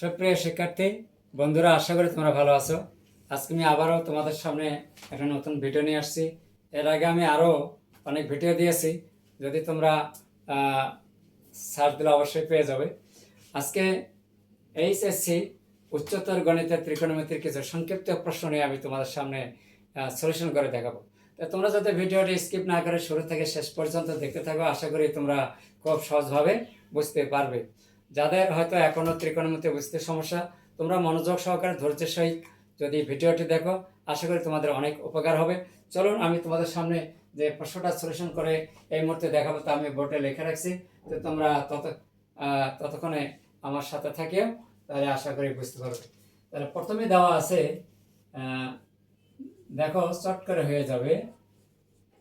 সুপ্রিয় শিক্ষার্থী, বন্ধুরা, আশা করি তোমরা ভালো আছো। আজকে আমি আবারও তোমাদের সামনে একটা নতুন ভিডিও নিয়ে আসছি। এর আগে আমি আরও অনেক ভিডিও দিয়েছি। যদি তোমরা সার্চ দিলে অবশ্যই পেয়ে যাবে। আজকে এইচএসসি, উচ্চতর গণিতের ত্রিকোণমিতির কিছু সংক্ষিপ্ত প্রশ্ন নিয়ে আমি তোমাদের সামনে সলিউশন করে দেখাবো। তো তোমরা যাতে ভিডিওটি স্কিপ না করে শুরু থেকে শেষ পর্যন্ত দেখতে থাকো, আশা করি তোমরা খুব সহজভাবে বুঝতে পারবে। যাদের হয়তো এখনও ত্রিকোণমিতি বুঝতে সমস্যা, তোমরা মনোযোগ সহকারে ধৈর্যের সহিত যদি ভিডিওটি দেখো, আশা করি তোমাদের অনেক উপকার হবে। চলুন, আমি তোমাদের সামনে যে প্রশ্নটা সলিউশন করে এই মুহূর্তে দেখাবো, তা আমি বোর্ডে লিখে রাখছি। তো তোমরা তত ততক্ষণে আমার সাথে থাকিও, তাহলে আশা করি বুঝতে পারবে। তাহলে প্রথমে দেওয়া আছে দেখো শর্ট করে হয়ে যাবে।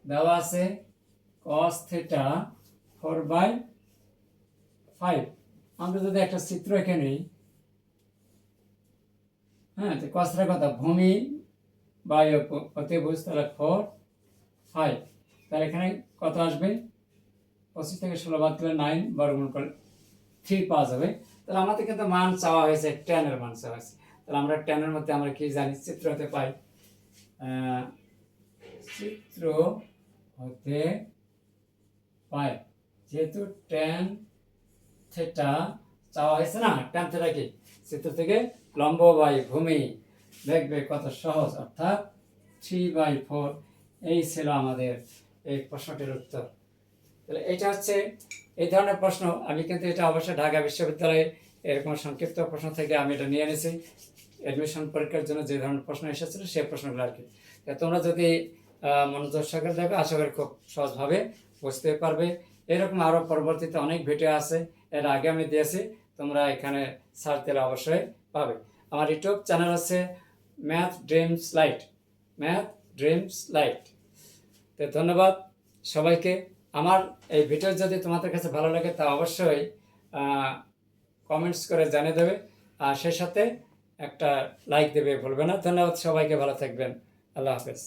দেওয়া আছে cos theta four by five আমরা যদি একটা চিত্র এঁকে নিই হ্যাঁ কসরা কথা, ভূমি বাই অতিভুজ, তাহলে ফোর, ফাইভ। তাহলে এখানে কত আসবে? পঁচিশ থেকে ষোলো বাদ দিলে নাইন, বর্গমূল করলে থ্রি পাওয়া যাবে। তাহলে আমাদের কিন্তু মান চাওয়া হয়েছে টেনের মান চাওয়া হয়েছে। তাহলে আমরা টেনের মধ্যে আমরা কি জানি? চিত্র হতে পাই চিত্র হতে পাই। যেহেতু টেন থেটা চাওয়া হয়েছে না? টেন থেটা কি চিত্র থেকে লম্ব বাই ভূমি দেখবে কত সহজ? অর্থাৎ থ্রি বাই ফোর। এই ছিল আমাদের এই প্রশ্নটির উত্তর। তাহলে এটা হচ্ছে এই ধরনের প্রশ্ন। আমি কিন্তু এটা অবশ্যই ঢাকা বিশ্ববিদ্যালয়ে এরকম সংক্ষিপ্ত প্রশ্ন থেকে আমি এটা নিয়ে এনেছি। অ্যাডমিশন পরীক্ষার জন্য যে ধরনের প্রশ্ন এসেছিল সেই প্রশ্নগুলো আর কি। তোমরা যদি মনোযোগ সহকারে দেখো, আশা করি খুব সহজভাবে বুঝতে পারবে। এরকম আরও পরবর্তীতে অনেক ভিডিও আছে, এর আগে আমি দিয়েছি, তোমরা এখানে সার্চ অবশ্যই পাবে। আমার ইউটিউব চ্যানেল আছে math dreams light math dreams light তো ধন্যবাদ সবাইকে। আমার এই ভিডিও যদি তোমাদের কাছে ভালো লাগে, তা অবশ্যই কমেন্টস করে জানিয়ে দেবে, আর সেই সাথে একটা লাইক দেবে, ভুলবে না। ধন্যবাদ সবাইকে, ভালো থাকবেন। আল্লাহ হাফেজ।